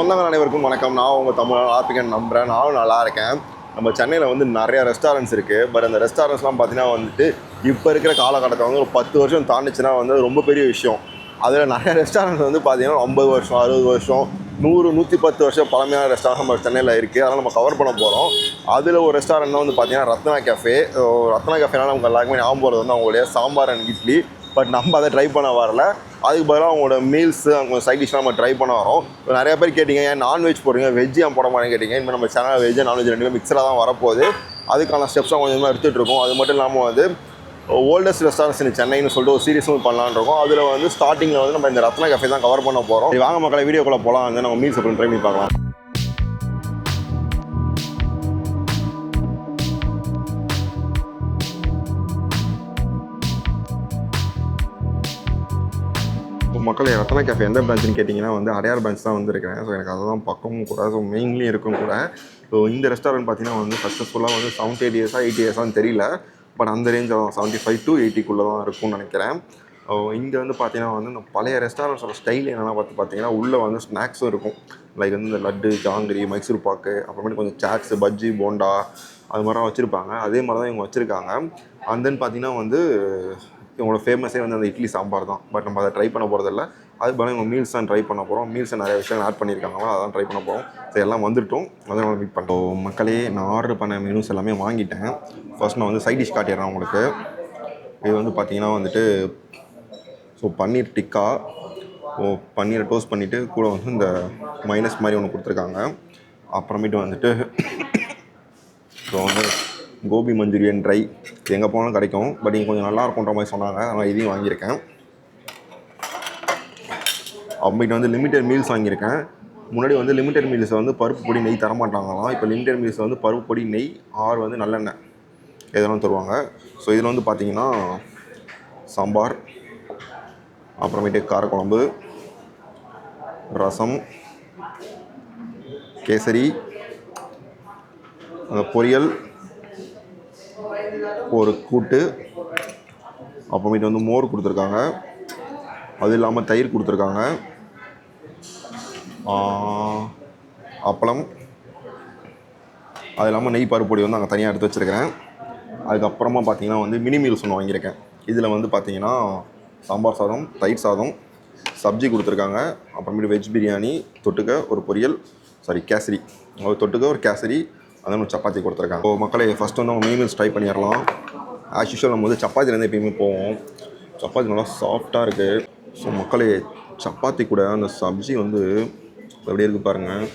சொந்தங்கள் அனைவருக்கும் வணக்கம். நான் உங்கள் தமிழ் ஆப்பிக்கன் நம்புகிறேன் நானும் நல்லா இருக்கேன். நம்ம சென்னையில் வந்து நிறைய ரெஸ்டாரண்ட்ஸ் இருக்குது பட் அந்த ரெஸ்டாரண்ட்ஸ்லாம் பார்த்தீங்கன்னா வந்துட்டு இப்போ இருக்கிற காலகட்டத்தை வந்து ஒரு பத்து வருஷம் தாண்டிச்சுன்னா வந்து ரொம்ப பெரிய விஷயம். அதில் நிறைய ரெஸ்டாரண்ட்ஸ் வந்து பார்த்தீங்கன்னா ஐம்பது வருஷம் அறுபது வருஷம் நூறு நூற்றி பத்து வருஷம் பழமையான ரெஸ்டாரண்ட் நம்ம சென்னையில் இருக்குது அதெல்லாம் நம்ம கவர் பண்ண போகிறோம் அதில் ஒரு ரெஸ்டாரண்ட் வந்து பார்த்தீங்கன்னா ரத்னா கேஃபே ரத்னா கேஃபேனால் நமக்கு எல்லாருக்குமே ஞாபகம் போகிறது வந்து அவங்களுடைய சாம்பார் அண்ட் இட்லி. பட் நம்ம அதை ட்ரை பண்ண வரல. அதுக்கு பதிலாக அவங்களோட மீல்ஸு அவங்க சைட் டிஷ்லாம் நம்ம ட்ரை பண்ண வரோம். இப்போ நிறைய பேர் கேட்டிங்க ஏன் நான்வெஜ் போடுங்க வெஜ் ஏன் போட மாட்டேன்னு கேட்டிங்க. இப்போ நம்ம சேனல் வெஜ் நான்வெஜ் ரெண்டுமே மிக்சராக தான் வரப்போகுது. அதுக்கான ஸ்டெப்ஸாக கொஞ்சமாக எடுத்துகிட்டு இருக்கோம். அது மட்டும் இல்லாமல் வந்து ஓல்டஸ்ட் ரெஸ்டாரண்ட்ஸ் இன் சென்னைன்னு சொல்லிட்டு ஒரு சீரிஸும் பண்ணலான்னு இருக்கோம். அதில் வந்து ஸ்டார்டிங்கில் வந்து நம்ம இந்த ரத்னா கஃபே தான் கவர் பண்ண போகிறோம் வாங்க மக்களை வீடியோக்குள்ளே போகலாம் வந்து நம்ம மீல்ஸ் அப்புறம் ட்ரை பண்ணி பார்க்கலாம். மக்கள் ரத்னா கேஃபே எந்த பிரான்ச்னு கேட்டிங்கன்னா வந்து அடையார் பிரான்ச் தான் வந்திருக்கிறேன் ஸோ எனக்கு அதுதான் பக்கமும் கூட ஸோ மெயின்லேயும் இருக்கும் கூட. ஸோ இந்த ரெஸ்டாரண்ட் பார்த்தீங்கன்னா வந்து சக்ஸஸ்ஃபுல்லாக வந்து செவன்ட்டி எயிட் இயர்ஸாக எயிட்டி இயர்ஸான்னு தெரியல. பட் அந்த ரேஞ்சில் தான் செவன்ட்டி ஃபைவ் டு எயிட்டிக்குள்ளே தான் இருக்கும்னு நினைக்கிறேன். இங்கே வந்து பார்த்தீங்கன்னா வந்து இந்த பழைய ரெஸ்டாரண்ட்ஸோட ஸ்டைல் என்னென்னா பார்த்து பார்த்தீங்கன்னா உள்ளே வந்து ஸ்நாக்ஸும் இருக்கும். லைக் வந்து இந்த லட்டு ஜாங்கிரி மைசூர் பாக்கு அப்புறமேட்டு கொஞ்சம் சாட்ஸு பஜ்ஜி போண்டா அது மாதிரிலாம் வச்சுருப்பாங்க. அதே மாதிரி தான் இவங்க வச்சுருக்காங்க. அண்ட் தென் பார்த்தீங்கன்னா வந்து இவங்களோட ஃபேமஸே வந்து அந்த இட்லி சாம்பார் தான். பட் நம்ம அதை ட்ரை பண்ண போகிறதில்ல அது பதிலாக இவங்க மீல்ஸ் தான் ட்ரை பண்ண போகிறோம் மீல்ஸை நிறைய விஷயங்கள் ஆட் பண்ணியிருக்காங்களோ அதான் ட்ரை பண்ண போகிறோம் ஸோ எல்லாம் வந்துட்டோம். அதை நம்ம மீட் பண்ணுறோம் மக்களே நான் ஆர்டர் பண்ண மெனூஸ் எல்லாமே வாங்கிட்டேன். ஃபர்ஸ்ட் நான் வந்து சைட் டிஷ் காட்டிடுறேன் உங்களுக்கு. இது வந்து பார்த்தீங்கன்னா வந்துட்டு ஸோ பன்னீர் டிக்கா. ஓ பன்னீரை டோஸ்ட் பண்ணிவிட்டு கூட வந்து இந்த மைனஸ் மாதிரி ஒன்று கொடுத்துருக்காங்க. அப்புறமேட்டு வந்துட்டு ஸோ வந்து கோபி மஞ்சூரியன் ட்ரை எங்கே போனாலும் கிடைக்கும். பட் இங்கே கொஞ்சம் நல்லா இருக்கும்ன்ற மாதிரி சொன்னாங்க. அதனால் இதையும் வாங்கியிருக்கேன். அப்புறமேட்டு வந்து லிமிட்டட் மீல்ஸ் வாங்கியிருக்கேன். முன்னாடி வந்து லிமிட்டட் மீல்ஸை வந்து பருப்பு பொடி நெய் தரமாட்டாங்களாம். இப்போ லிமிட்டட் மீல்ஸ் வந்து பருப்பு பொடி நெய் ஆறு வந்து நல்லெண்ணெய் இதெல்லாம் தருவாங்க. ஸோ இதில் வந்து பார்த்தீங்கன்னா சாம்பார் அப்புறமேட்டு காரக்குழம்பு ரசம் கேசரி அந்த பொரியல் ஒரு கூட்டு அப்புறமேட்டு வந்து மோர் கொடுத்துருக்காங்க. அது இல்லாமல் தயிர் கொடுத்துருக்காங்க. அப்பளம். அது இல்லாமல் நெய் பருப்பு பொடி வந்து அங்கே தனியாக எடுத்து வச்சுருக்கிறேன். அதுக்கப்புறமா பார்த்தீங்கன்னா வந்து மினி மீல்ஸ் ஒன்று வாங்கியிருக்கேன். இதில் வந்து பார்த்தீங்கன்னா சாம்பார் சாதம் தயிர் சாதம் சப்ஜி கொடுத்துருக்காங்க. அப்புறமேட்டு வெஜ் பிரியாணி தொட்டுக்க ஒரு பொரியல் சாரி கேசரி. ஒரு தொட்டுக்க ஒரு கேசரி அதே மாதிரி சப்பாத்தி கொடுத்துருக்காங்க. ஸோ மக்களை ஃபஸ்ட் வந்து அவங்க மீல்ஸ் ட்ரை பண்ணிடலாம். ஆஸ் யூஷுவல் நம்ம வந்து சப்பாத்திலேருந்து எப்பயுமே போவோம். சப்பாத்தி நல்லா சாஃப்டாக இருக்குது ஸோ மக்களே சப்பாத்தி கூட அந்த சப்ஜி வந்து எப்படி இருக்குது பாருங்கள்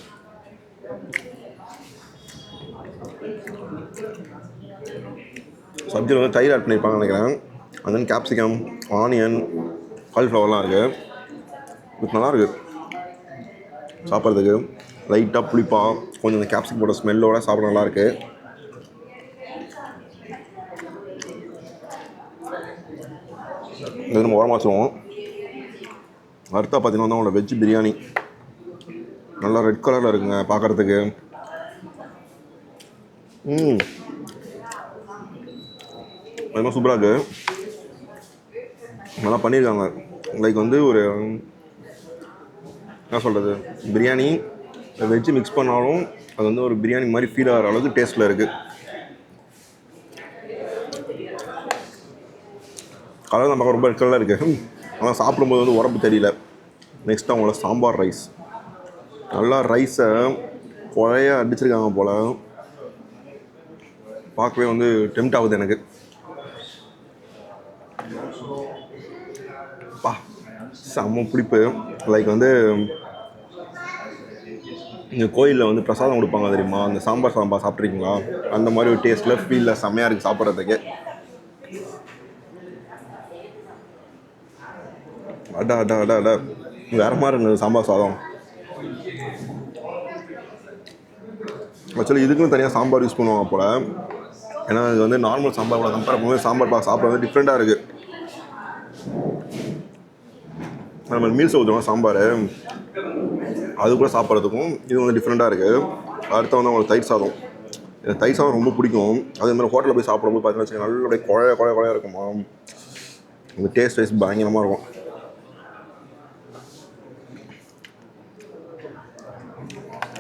சப்ஜியில் வந்து தயிர் ஆட் பண்ணியிருப்பாங்கன்னு நினைக்கிறேன். அண்ட் தென் கேப்சிகம் ஆனியன் காலிஃப்ளவர்லாம் இருக்குது இது நல்லா இருக்குது சாப்பிட்றதுக்கு லைட்டாக புளிப்பாக கொஞ்சம் இந்த கேப்சிகம் போட்ட ஸ்மெல்லோட சாப்பிட நல்லா இருக்கு இது நம்ம உரமா வச்சுருவோம். அடுத்தா பார்த்தீங்கன்னா வந்து வெஜ் பிரியாணி. நல்லா ரெட் கலரில் இருக்குங்க பார்க்குறதுக்கு ம். அதெல்லாம் சூப்பராக இருக்குது நல்லா பண்ணியிருக்காங்க லைக் வந்து ஒரு என்ன சொல்கிறது பிரியாணி வெஜ்ஜு மிக்ஸ் பண்ணாலும் அது வந்து ஒரு பிரியாணி மாதிரி ஃபீல் ஆகிற அளவுக்கு டேஸ்ட்டில் இருக்குது கலர் தான் பார்க்க ரொம்ப கலராக இருக்குது ஆனால் சாப்பிடும்போது வந்து உடம்பு தெரியல. நெக்ஸ்ட் அவங்களோட சாம்பார் ரைஸ் நல்லா ரைஸை குழைய அடிச்சிருக்காங்க போல். பார்க்கவே வந்து டெம்ட் ஆகுது எனக்கு. பா செம்ம பிடிப்பு. லைக் வந்து இங்கே கோயிலில் வந்து பிரசாதம் கொடுப்பாங்க தெரியுமா? அந்த சாம்பார் சாம்பார் சாப்பிட்ருக்கீங்களா அந்த மாதிரி ஒரு டேஸ்ட்டில் ஃபீலில் செம்மையாக இருக்குது சாப்பிட்றதுக்கு. அடா அடா அடா அடா. வேறு மாதிரி இருந்தது சாம்பார் சாதம். ஆக்சுவலி இதுக்குன்னு தனியாக சாம்பார் யூஸ் பண்ணுவாங்க போல். ஏன்னா இது வந்து நார்மல் சாம்பார் கூட கம்பேர் பண்ணும்போது சாம்பார் பா சாப்பிட்றது டிஃப்ரெண்ட்டாக இருக்குது நம்ம மீல்ஸ் ஊற்றுவோம் சாம்பார். அது கூட சாப்பிட்றதுக்கும் இது வந்து டிஃப்ரெண்ட்டாக இருக்குது அடுத்து வந்து அவங்களுக்கு தயிர் சாதம். எனக்கு தயிர் சாதம் ரொம்ப பிடிக்கும். அதே மாதிரி ஹோட்டலில் போய் சாப்பிடும்போது பார்த்தீங்கன்னா வச்சுக்கோங்க, நல்ல அப்படியே குழைய குழைய குழைய இருக்குமா அந்த டேஸ்ட் வைஸ் பயங்கரமாக இருக்கும்.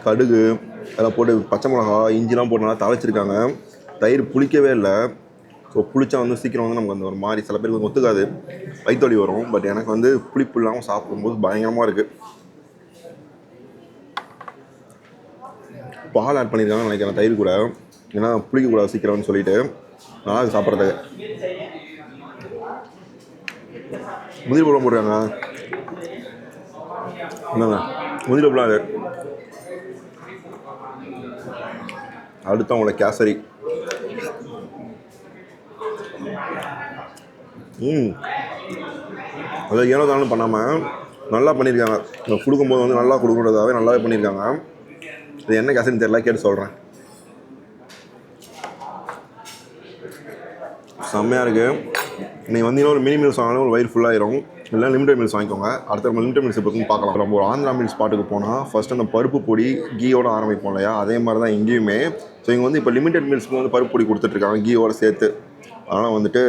கடுகு அதெல்லாம் போட்டு பச்சை மிளகா இஞ்சிலாம் போட்டு நல்லா தழைச்சிருக்காங்க தயிர் புளிக்கவே இல்லை. ஸோ புளிச்சா வந்து சீக்கிரம் வந்து நமக்கு அந்த ஒரு மாதிரி சில பேருக்கு ஒத்துக்காது. ஒத்துக்காது வயிற்றுவலி வரும். பட் எனக்கு வந்து புளிப்பு இல்லாமல் சாப்பிடும்போது பயங்கரமாக இருக்குது பால் ஆட் பண்ணியிருக்காங்கன்னு நினைக்கிறேன். தயிர் கூட. ஏன்னா புளிக்கக்கூடாது சீக்கிரம்னு சொல்லிட்டு நல்லா சாப்பிட்றதுக்கு. முதிர் பழம் போடுறாங்க. என்னங்க முதிரி பழம் அது அடுத்து அவங்களோட கேசரி. ம். அதை ஏனோ தானும் பண்ணாமல் நல்லா பண்ணியிருக்காங்க. கொடுக்கும்போது வந்து நல்லா கொடுக்குறதாவே நல்லாவே பண்ணியிருக்காங்க. இது என்ன கேசரின்னு தெரியல கேட்டு சொல்கிறேன் செம்மையாக இருக்குது நீங்கள் வந்தீங்கன்னா ஒரு மினி மீல்ஸ் வாங்கினா ஒரு வயிறு ஃபுல்லாகிடும் இல்லை லிமிடெட் மீல்ஸ் வாங்கிக்கோங்க. அடுத்த நம்ம லிமிடெட் மீல்ஸ் பற்றி பார்க்கலாம். நம்ம ஒரு ஆந்திரா மீல்ஸ் பாட்டுக்கு போனால் ஃபஸ்ட்டு அந்த பருப்பு பொடி கீயோட ஆரம்பிப்போம் இல்லையா? அதே மாதிரி தான் இங்கேயுமே. ஸோ இங்கே வந்து இப்போ லிமிடெட் மீல்ஸ்க்கு வந்து பருப்பு பொடி கொடுத்துட்ருக்காங்க கீயோட சேர்த்து. அதனால் வந்துட்டு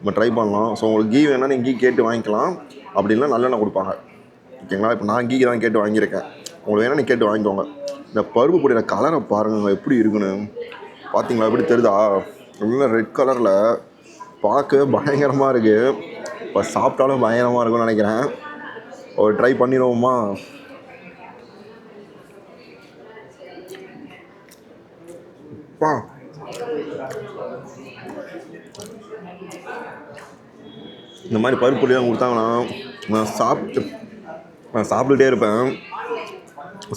நம்ம ட்ரை பண்ணலாம். ஸோ உங்களுக்கு கீ வேணால் நீங்கள் கீ கேட்டு வாங்கிக்கலாம். அப்படி நல்லெண்ணெய் கொடுப்பாங்க. ஓகேங்களா? இப்போ நான் கீ தான் கேட்டு வாங்கியிருக்கேன். உங்களுக்கு வேணால் நீங்கள் கேட்டு வாங்கிக்கோங்க. இந்த பருப்பு பொடியோட கலரை பாருங்க எப்படி இருக்குன்னு. பார்த்தீங்களா எப்படி தெரியுதா? நல்லா ரெட் கலரில் பார்க்கவே பயங்கரமாக இருக்குது இப்போ சாப்பிட்டாலும் பயங்கரமாக இருக்கும்னு நினைக்கிறேன். ஒரு ட்ரை பண்ணிடுவோமா? பா இந்த மாதிரி பருப்பு பொடியெலாம் கொடுத்தாங்கன்னா நான் சாப்பிட்டு நான் சாப்பிட்டுட்டே இருப்பேன்.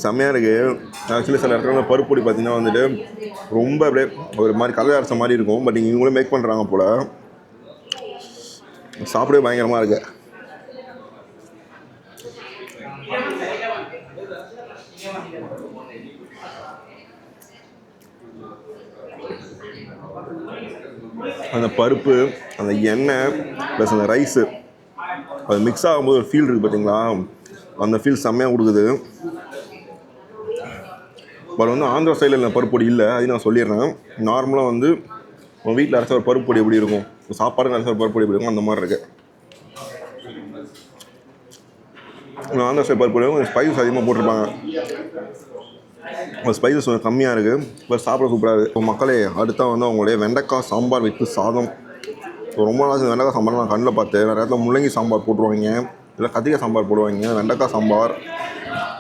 செம்மையாக இருக்குது ஆக்சுவலி சில இடத்துல பருப்பு பார்த்திங்கன்னா பார்த்தீங்கன்னா வந்துட்டு ரொம்ப அப்படியே ஒரு மாதிரி கலவை அரைச்ச மாதிரி இருக்கும். பட் இங்கே இவங்களே மேக் பண்ணுறாங்க போல். சாப்பிடவே பயங்கரமாக இருக்கு. அந்த பருப்பு அந்த எண்ணெய் ப்ளஸ் அந்த ரைஸு அது மிக்ஸ் ஆகும்போது ஒரு ஃபீல் இருக்குது பார்த்தீங்களா அந்த ஃபீல் செம்மையாக கொடுக்குது. பட் வந்து ஆந்திரா சைடில் இல்லை பருப்பு பொடி இல்லை அதையும் நான் சொல்லிடுறேன். நார்மலாக வந்து உங்கள் வீட்டில் அரைச்ச ஒரு பருப்பு பொடி எப்படி இருக்கும்? சாப்பாடு அரைச்ச ஒரு பருப்பு பொடி எப்படி இருக்கும்? அந்த மாதிரி இருக்குது ஆந்திரா சைடு பருப்பு பொடி கொஞ்சம் ஸ்பைசஸ் அதிகமாக போட்டிருப்பாங்க ஸ்பைசஸ் கொஞ்சம் கம்மியாக இருக்குது பட் சாப்பிட சூப்பராக இருக்குது இப்போ மக்களே அடுத்தா வந்து அவங்களுடைய வெண்டைக்காய் சாம்பார் வித்து சாதம். ஸோ ரொம்ப நாள் வெண்டைக்காய் சாம்பார் நான் கண்ணில் பார்த்தேன். நிறைய இடத்துல முள்ளங்கி சாம்பார் போட்டுருவாங்க. இல்லை கத்திரிக்காய் சாம்பார் போடுவாங்க. வெண்டைக்காய் சாம்பார்.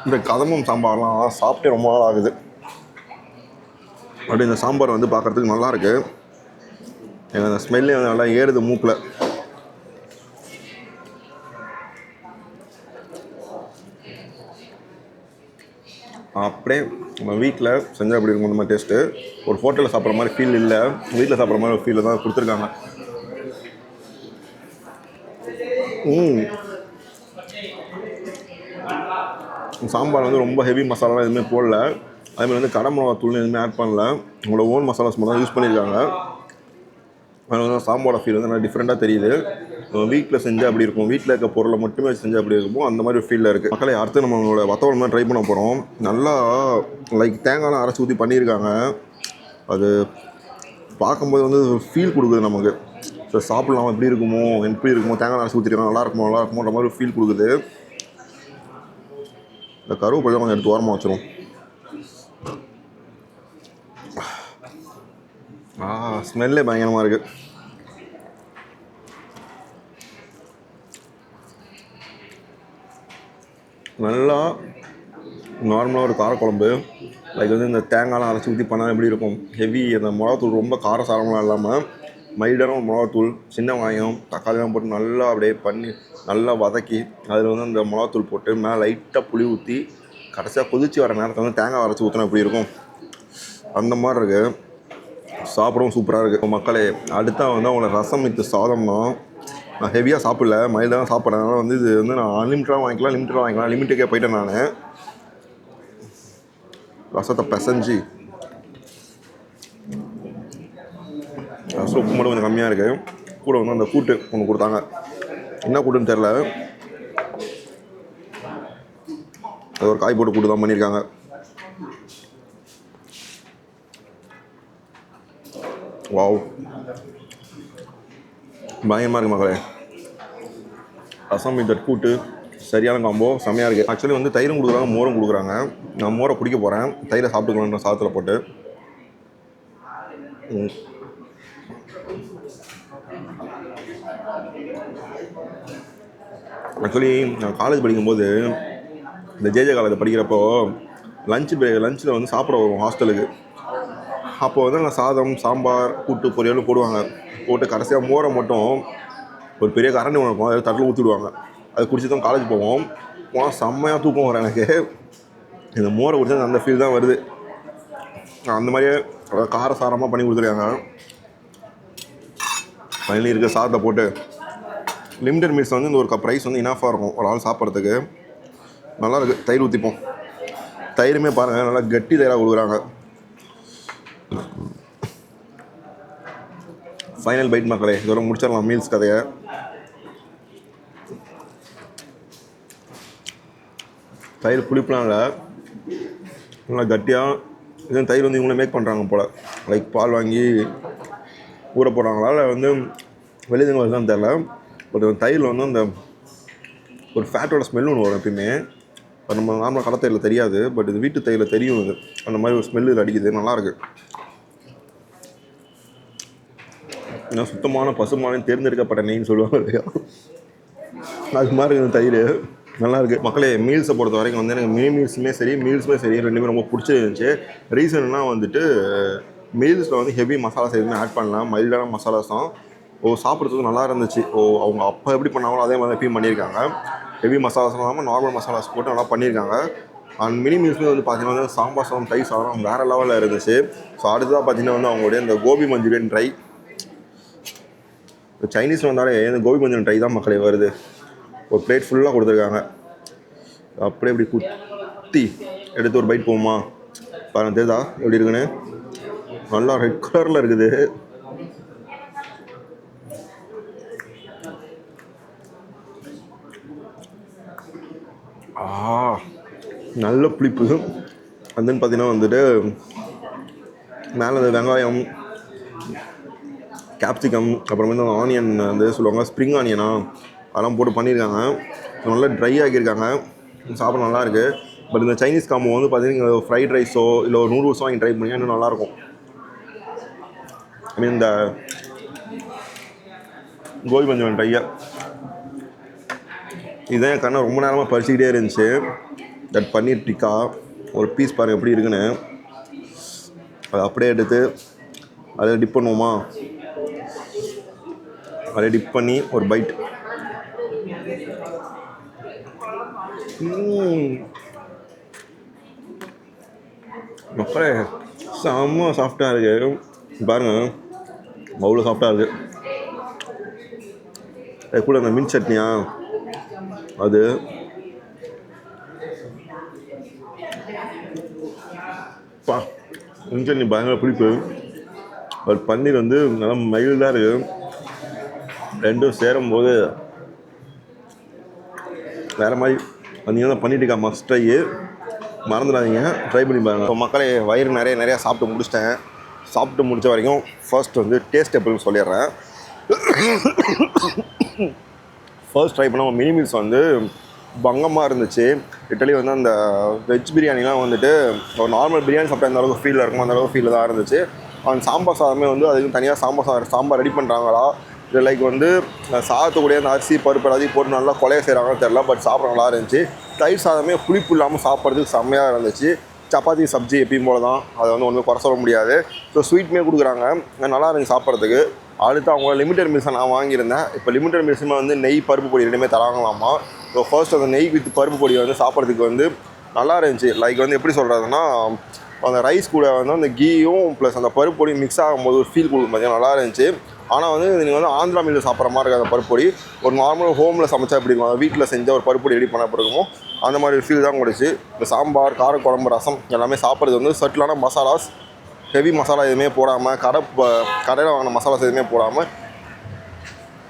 இந்த கதம்பம் சாம்பார்லாம் சாப்பிட்டே ரொம்ப நாள் ஆகுது. அப்படி இந்த சாம்பார் வந்து பார்க்குறதுக்கு நல்லாயிருக்கு எனக்கு அந்த ஸ்மெல்லே வந்து நல்லா ஏறுது மூக்கில். அப்படியே நம்ம வீட்டில் செஞ்சால் அப்படி இருக்கும் நம்ம டேஸ்ட்டு ஒரு ஹோட்டலில் சாப்பிட்ற மாதிரி ஃபீல் இல்லை. வீட்டில் சாப்பிட்ற மாதிரி ஒரு ஃபீல் தான் கொடுத்துருக்காங்க. ம். சாம்பார் வந்து ரொம்ப ஹெவி மசாலாலாம் எதுவுமே போடல. அதேமாதிரி வந்து கடை மிளகா தூள் எதுவுமே ஆட் பண்ணல. உங்களோட ஓன் மசாலாஸ் மட்டும் தான் யூஸ் பண்ணியிருக்காங்க. அதில் வந்து சாம்பாரோட ஃபீல் வந்து நல்லா டிஃப்ரெண்ட்டாக தெரியுது. வீட்டில் செஞ்சால் அப்படி இருக்கும்? வீட்டில் இருக்க பொருளை மட்டுமே செஞ்சால் அப்படி இருக்கும்? அந்த மாதிரி ஃபீலில் இருக்குது மக்களை அடுத்து நம்மளோட வத்தவல் ட்ரை பண்ண போகிறோம் நல்லா லைக் தேங்காய்லாம் அரைச்சி ஊற்றி பண்ணியிருக்காங்க. அது பார்க்கும்போது வந்து ஃபீல் கொடுக்குது நமக்கு. ஸோ சாப்பிட்லாம். எப்படி இருக்குமோ? எப்படி இருக்குமோ? தேங்காய் அரைச்சி ஊற்றிருக்காங்க நல்லா இருக்குமோ? நல்லா இருக்குமோன்ற மாதிரி ஃபீல் கொடுக்குது. இந்த கருவேப்பிலை கொஞ்சம் எடுத்து ஓரமாக வச்சிரும். ஆ ஸ்மெல்லே பயங்கரமாக இருக்குது நல்லா நார்மலாக ஒரு காரக்குழம்பு. லைக் வந்து இந்த தேங்காய்லாம் அரைச்சி ஊற்றி பண்ணால் எப்படி இருக்கும்? ஹெவி அந்த மிளகாத்தூள் ரொம்ப காரசாரமெலாம் இல்லாமல் மைல்டான ஒரு மிளகாத்தூள் சின்ன வெங்காயம் தக்காளிலாம் போட்டு நல்லா அப்படியே பண்ணி நல்லா வதக்கி அதில் வந்து அந்த மிளகாத்தூள் போட்டு மேலே லைட்டாக புளி ஊற்றி கடைசியாக கொதிச்சு வர நேரத்தில் வந்து தேங்காய் அரைச்சி ஊற்றினா எப்படி இருக்கும்? அந்த மாதிரி இருக்குது சாப்பிடவும் சூப்பராக இருக்குது மக்களே அடுத்தா வந்து அவங்கள ரசம் வித்து சாதம்னா நான் ஹெவியாக சாப்பிடல மைல்டாக தான் சாப்பிட்றேன். அதனால் வந்து இது வந்து நான் அன்லிமிட்டடாக வாங்கிக்கலாம் லிமிட்டடாக வாங்கிக்கலாம் லிமிட்டுக்கே போயிட்டேன் நான். ரசத்தை பிசைஞ்சு ரசம் உப்பு மட்டும் கொஞ்சம் கம்மியாக இருக்குது கூட வந்து அந்த கூட்டு ஒன்று கொடுத்தாங்க. என்ன கூட்டுன்னு தெரில அது ஒரு காய் போட்டு கூட்டு தான் பண்ணியிருக்காங்க. வாவ். பயமாக இருக்கு மகளே ரசம் மீட்டர் கூட்டு சரியான காம்போ செம்மையாக இருக்குது ஆக்சுவலி வந்து தயிரும் கொடுக்குறாங்க மோரும் கொடுக்குறாங்க. நான் மோரை குடிக்க போகிறேன் தயிரை சாப்பிட்டுக்கணும் சாதத்தில் போட்டு. ஆக்சுவலி நான் காலேஜ் படிக்கும்போது இந்த ஜேஜே காலேஜ் படிக்கிறப்போ லஞ்ச் பிரேக் லஞ்சில் வந்து சாப்பிட வருவோம் ஹாஸ்டலுக்கு அப்போ வந்து நான் சாதம் சாம்பார் கூட்டு பொரியல் போடுவாங்க. போட்டு கடைசியாக மோரை மட்டும் ஒரு பெரிய கரண்டி ஒன்று இருக்கும். அதை தட்டில் ஊற்றிடுவாங்க அது குடிச்சு தான் காலேஜ் போவோம். போனால் செம்மையாக தூக்கம் வரும் எனக்கு. இந்த மோரை குடிச்சா அந்த ஃபீல் தான் வருது. அந்த மாதிரியே அதாவது கார சாரமாக பண்ணி கொடுத்துருக்காங்க. ஃபைனலி இருக்க சாதத்தை போட்டு லிமிடெட் மீல்ஸ் வந்து இந்த ஒரு கப் ரைஸ் வந்து இனாஃபாக இருக்கும். ஒரு ஆள் சாப்பிட்றதுக்கு. நல்லா இருக்குது தயிர் ஊற்றிப்போம் தயிருமே பாருங்கள் நல்லா கட்டி தயிராக கொடுக்குறாங்க. ஃபைனல் பைட் மக்களே. இதோட முடிச்சிடலாம் மீல்ஸ் கதையை. தயிர் புளிப்புலாம் இல்லை. நல்லா கட்டியாக இது தயிர் வந்து இவங்களே மேக் பண்ணுறாங்க போல். லைக் பால் வாங்கி ஊற போடுறாங்களா? இல்லை வந்து வெளியே தான் தெரில பட் தயிரில் வந்து அந்த ஒரு ஃபேட்டோட ஸ்மெல் ஒன்று வரும் எப்பயுமே. அது நம்ம நார்மலாக கடை தயிரில் தெரியாது பட் இது வீட்டு தயிரில் தெரியும் இது அந்த மாதிரி ஒரு ஸ்மெல் இதில் அடிக்குது. நல்லாயிருக்கு ஏன்னா சுத்தமான பசுமான தேர்ந்தெடுக்கப்பட்ட நெய்ன்னு சொல்லுவாங்க இல்லையா? அது மாதிரி இருக்குது தயிர் நல்லாயிருக்கு மக்களே மீல்ஸை பொறுத்த வரைக்கும் வந்து எனக்கு மினி மீல்ஸுமே சரி மீல்ஸுமே சரி ரெண்டுமே ரொம்ப பிடிச்சிருந்துச்சு. ரீசன்னா வந்துட்டு மீல்ஸில் வந்து ஹெவி மசாலாஸ் எதுவுமே ஆட் பண்ணலாம். மைல்டான மசாலாஸ் தான் ஓ சாப்பிட்றதுக்கு நல்லா இருந்துச்சு. ஓ அவங்க அப்போ எப்படி பண்ணாங்களோ அதே மாதிரி எப்பயும் பண்ணியிருக்காங்க. ஹெவி மசாலாஸ் இல்லாமல் நார்மல் மசாலாஸ் போட்டு நல்லா பண்ணியிருக்காங்க. அண்ட் மினி மீல்ஸ்மே வந்து பார்த்தீங்கன்னா வந்து சாம்பார் சாதம் தை சாதம் வேறு லெவலில் இருந்துச்சு. ஸோ அடுத்ததாக பார்த்தீங்கன்னா வந்து அவங்களுடைய இந்த கோபி மஞ்சூரியன் ட்ரை. சைனீஸ் வந்தாலே இந்த கோபி மஞ்சள் ட்ரை தான் மக்களே வருது. ஒரு பிளேட் ஃபுல்லாக கொடுத்துருக்காங்க. அப்படியே இப்படி குத்தி எடுத்து ஒரு பைட் போகுமா பாருங்க தெரியுதா? எப்படி இருக்குன்னு? நல்லா ரெட் கலரில் இருக்குது. நல்ல புளிப்பு. and தென் பார்த்தீங்கன்னா வந்துட்டு மேலே அந்த வெங்காயம் கேப்சிகம் அப்புறம் வந்து ஆனியன் வந்து சொல்லுவாங்க ஸ்ப்ரிங் ஆனியனா அதெல்லாம் போட்டு பண்ணியிருக்காங்க நல்லா ட்ரை ஆக்கியிருக்காங்க. சாப்பிட நல்லாயிருக்கு பட் இந்த சைனீஸ் காம்போ வந்து பார்த்தீங்கன்னா ஃப்ரைட் ரைஸோ இல்லை ஒரு நூடுல்ஸோ வாங்கி ட்ரை பண்ணி இன்னும் நல்லாயிருக்கும் ஐ மீன் இந்த கோபி பஞ்சவன் ட்ரையாக இதுதான் என் கண்ணை ரொம்ப நேரமாக பறிச்சுக்கிட்டே இருந்துச்சு. தட் பன்னீர் டிக்கா ஒரு பீஸ் பாருங்கள் எப்படி இருக்குன்னு. அதை அப்படியே எடுத்து அதை டிப் பண்ணுவோமா? அதை டிப் பண்ணி ஒரு பைட் மக்களே செம்ம சாஃப்டாக இருக்குது பாருங்க. அவ்வளோ சாஃப்டாக இருக்குது அது கூட அந்த மின் சட்னியா? அது பா மின் சட்னி பயங்கர பிடிப்பு பட் பன்னீர் வந்து நல்லா மைல்டாக இருக்குது ரெண்டும் சேரும்போது வேறு மாதிரி வந்தீங்கன்னா பண்ணிட்டு இருக்கா மஸ்ட் ட்ரை மறந்துடாதீங்க. ட்ரை பண்ணி பாருங்கள் இப்போ மக்களே வயிறு நிறைய நிறையா சாப்பிட்டு முடிச்சிட்டேன். சாப்பிட்டு முடித்த வரைக்கும் ஃபர்ஸ்ட் வந்து டேஸ்ட் எப்படின்னு சொல்லிடுறேன். ஃபர்ஸ்ட் ட்ரை பண்ண மினி மீல்ஸ் வந்து பங்கமாக இருந்துச்சு. இட்டலி வந்து அந்த வெஜ் பிரியாணிலாம் வந்துட்டு ஒரு நார்மல் பிரியாணி சாப்பிட்டா அந்த அளவுக்கு ஃபீல் இருக்கும் அந்த அளவுக்கு ஃபீல் தான் இருந்துச்சு. அந்த சாம்பார் சாதமே வந்து அதுக்கு தனியாக சாம்பார் சாதம் சாம்பார் ரெடி பண்ணுறாங்களா இல்லை லைக் வந்து சாதத்துக்கூடிய அந்த அரிசி பருப்பு எல்லாத்தையும் போட்டு நல்லா கொலைய செய்கிறாங்கன்னு தெரில பட் சாப்பிட நல்லா இருந்துச்சு. தயிர் சாதமே புளிப்பு இல்லாமல் சாப்பிட்றதுக்கு செம்மையாக இருந்துச்சு. சப்பாத்தி சப்ஜி எப்பயும் போல தான் அதை வந்து ஒன்றும் குறை சொல்ல முடியாது. ஸோ ஸ்வீட்மே கொடுக்குறாங்க. நல்லா இருந்துச்சு சாப்பிட்றதுக்கு. அடுத்து அவங்க லிமிட்டட் மீல்ஸை நான் வாங்கியிருந்தேன். இப்போ லிமிடெட் மீல்ஸுமே வந்து நெய் பருப்பு பொடி ரெண்டுமே தராங்களாமா? ஸோ ஃபர்ஸ்ட் அந்த நெய் வித் பருப்பு பொடி வந்து சாப்பிட்றதுக்கு வந்து நல்லா இருந்துச்சு. லைக் வந்து எப்படி சொல்கிறதுனா அந்த ரைஸ் கூட வந்து அந்த கீயும் ப்ளஸ் அந்த பருப்பு பொடி மிக்ஸ் ஆகும்போது ஒரு ஃபீல் கொடுக்கும் பார்த்தீங்கன்னா நல்லா இருந்துச்சு. ஆனால் வந்து நீங்கள் வந்து ஆந்திரா மீல் சாப்பிட்ற மாதிரி இருக்க அந்த பருப்பு பொடி. ஒரு நார்மல் ஹோமில் சமைச்சா எப்படி இருக்கும்? வீட்டில் செஞ்சால் ஒரு பருப்பு பொடி ரெடி பண்ண பிறகுமோ அந்த மாதிரி ஒரு ஃபீல் தான் கொடுச்சு. இந்த சாம்பார் காரக்குழம்பு ரசம் எல்லாமே சாப்பிட்றது வந்து சட்டிலான மசாலாஸ் ஹெவி மசாலா எதுவுமே போடாமல் கடை கடையில் வாங்கின மசாலாஸ் எதுவுமே போடாமல்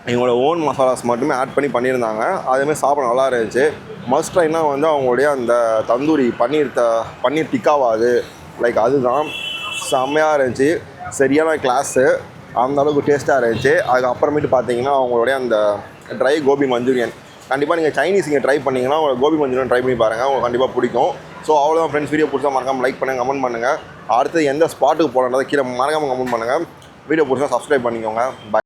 எங்களோட ஓன் மசாலாஸ் மட்டுமே ஆட் பண்ணி பண்ணியிருந்தாங்க. அதுவுமே சாப்பிட நல்லா இருந்துச்சு. மஸ்ட் ட்ரைனா வந்து அவங்களுடைய அந்த தந்தூரி பன்னீர் த பன்னீர் டிக்காவா அது. லைக் அதுதான். செம்மையாக இருந்துச்சு. சரியான கிளாஸு அந்த அளவுக்கு டேஸ்ட்டாக இருந்துச்சு. அதுக்கப்புறமேட்டு பார்த்தீங்கன்னா அவங்களுடைய அந்த ட்ரை கோபி மஞ்சூரியன். கண்டிப்பாக நீங்கள் சைனீஸ் இங்கே ட்ரை பண்ணிங்கன்னா உங்களுக்கு கோபி மஞ்சூரியன் ட்ரை பண்ணி பாருங்கள் உங்களுக்கு கண்டிப்பாக பிடிக்கும். ஸோ அவ்வளோதான் ஃப்ரெண்ட்ஸ் வீடியோ பிடிச்சா மறக்காம லைக் பண்ணுங்கள் கமெண்ட் பண்ணுங்கள் அடுத்து எந்த ஸ்பாட்டுக்கு போகலான்றதை கீழே மறக்காமல் கமெண்ட் பண்ணுங்கள் வீடியோ பிடிச்சா சப்ஸ்கிரைப் பண்ணிக்கோங்க. பாய்